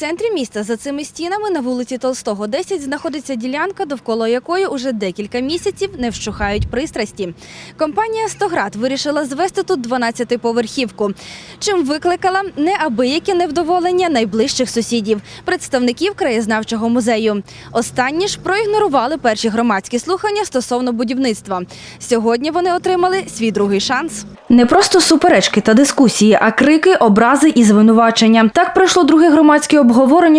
центрі міста за цими стінами на вулиці Толстого 10 знаходиться ділянка, довкола якої уже декілька місяців не вщухають пристрасті. Компанія «Стоград» вирішила звести тут 12-поверхівку, чим викликала неабияке невдоволення найближчих сусідів, представників краєзнавчого музею. Останні ж проігнорували перші громадські слухання стосовно будівництва. Сьогодні вони отримали свій другий шанс. Не просто суперечки та дискусії, а крики, образи і звинувачення. Так пройшло друге громадське обговорення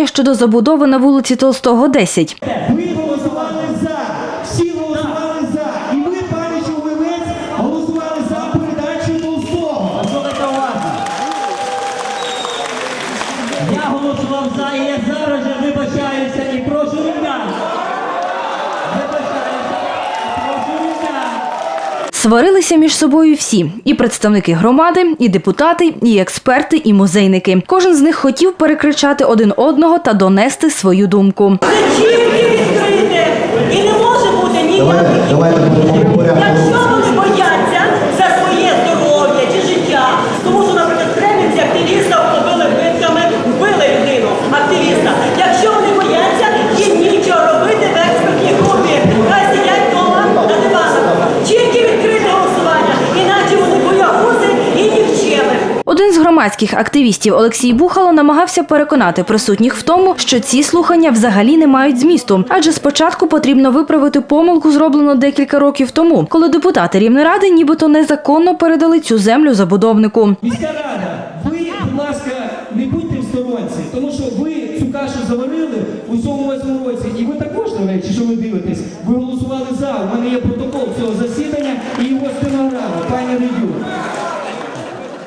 щодо забудови на вулиці Толстого 10. Ви голосували за, всі голосували за. І ви, пане Човлевець, голосували за передачу Толстого. Я голосував за, і я зараз же вибачаюся Сварилися між собою всі: і представники громади, і депутати, і експерти, і музейники. Кожен з них хотів перекричати один одного та донести свою думку. Це відкрите і не може бути ніяких. Давайте будемо порядку. Громадських активістів Олексій Бухало намагався переконати присутніх в тому, що ці слухання взагалі не мають змісту, адже спочатку потрібно виправити помилку, зроблену декілька років тому, коли депутати Рівнеради нібито незаконно передали цю землю забудовнику. Міська рада, ви, будь ласка, не будьте в сторонці, тому що ви цю кашу заварили у цьому році, і ви також, до речі, що ви дивитесь, ви голосували за. У мене є протокол цього засідання і його стенограма, пані Недюк.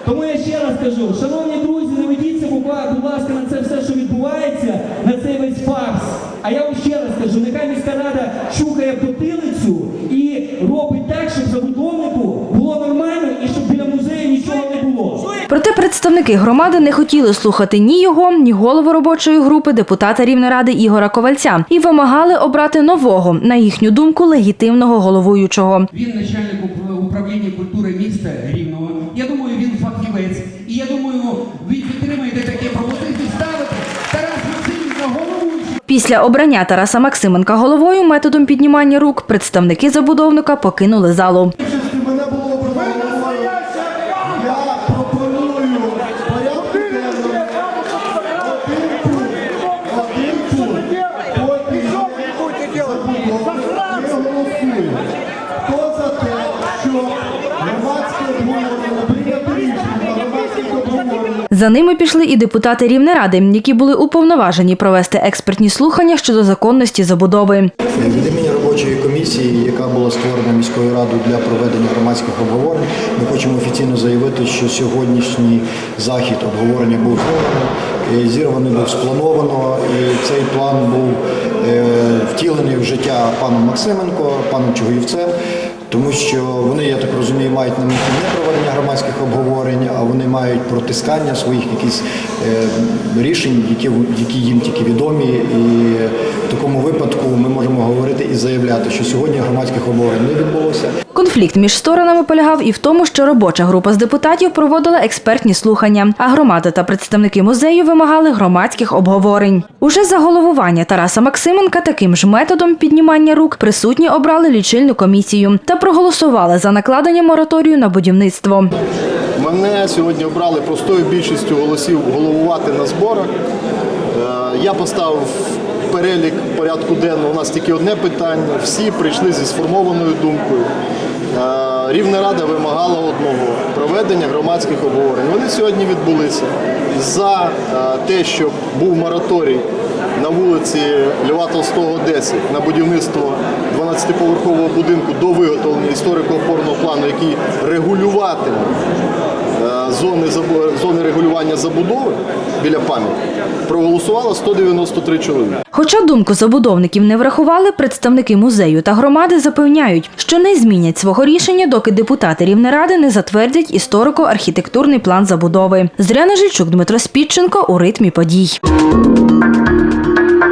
Тому я ще раз кажу, шановні друзі, не ведіться, будь будь ласка, на це все, що відбувається, на цей весь фарс. А я вам ще раз кажу, нехай міська рада чухає потилицю і робить так, щоб забудовнику було нормально і щоб біля музею нічого не було. Проте представники громади не хотіли слухати ні його, ні голову робочої групи депутата Рівнеради Ігора Ковальця і вимагали обрати нового, на їхню думку, легітимного головуючого. Він начальник уп- управління культури міста Рівного. Я думаю, він фахівець. І я думаю, ви підтримаєте такі пропозиції ставити Тарас Максимович на головуючий. Після обрання Тараса Максименка головою методом піднімання рук представники забудовника покинули залу. За ними пішли і депутати Рівнеради, які були уповноважені провести експертні слухання щодо законності забудови. Від імені робочої комісії, яка була створена міською радою для проведення громадських обговорень, ми хочемо офіційно заявити, що сьогоднішній захід обговорення був зірваний, зірваний був сплановано, і цей план був е, втілений в життя паном Максименко, паном Чугоївцем. Тому що вони, я так розумію, мають на меті не проведення громадських обговорень, а вони мають протискання своїх якихось е, рішень, які, які їм тільки відомі. І в такому випадку ми можемо говорити і заявляти, що сьогодні громадських обговорень не відбулося. Конфлікт між сторонами полягав і в тому, що робоча група з депутатів проводила експертні слухання, а громада та представники музею вимагали громадських обговорень. Уже за головування Тараса Максименка таким ж методом піднімання рук присутні обрали лічильну комісію та проголосували за накладення мораторію на будівництво. Мене сьогодні обрали простою більшістю голосів головувати на зборах. Е, Я поставив перелік порядку денного. У нас тільки одне питання. Всі прийшли зі сформованою думкою. Е, Рівна рада вимагала одного проведення громадських обговорень. Вони сьогодні відбулися за е, те, щоб був мораторій на вулиці Льва Толстого 10 на будівництво 12-поверхового будинку до виготовлення історико-опорного плану, який регулюватиме е, зони, зони регулювання забудови біля пам'ятки, проголосувало 193 чоловіка. Хоча думку забудовників не врахували, представники музею та громади запевняють, що не змінять свого рішення, доки депутати Рівнеради не затвердять історико-архітектурний план забудови. Зряна Жильчук, Дмитро Спідченко у ритмі подій.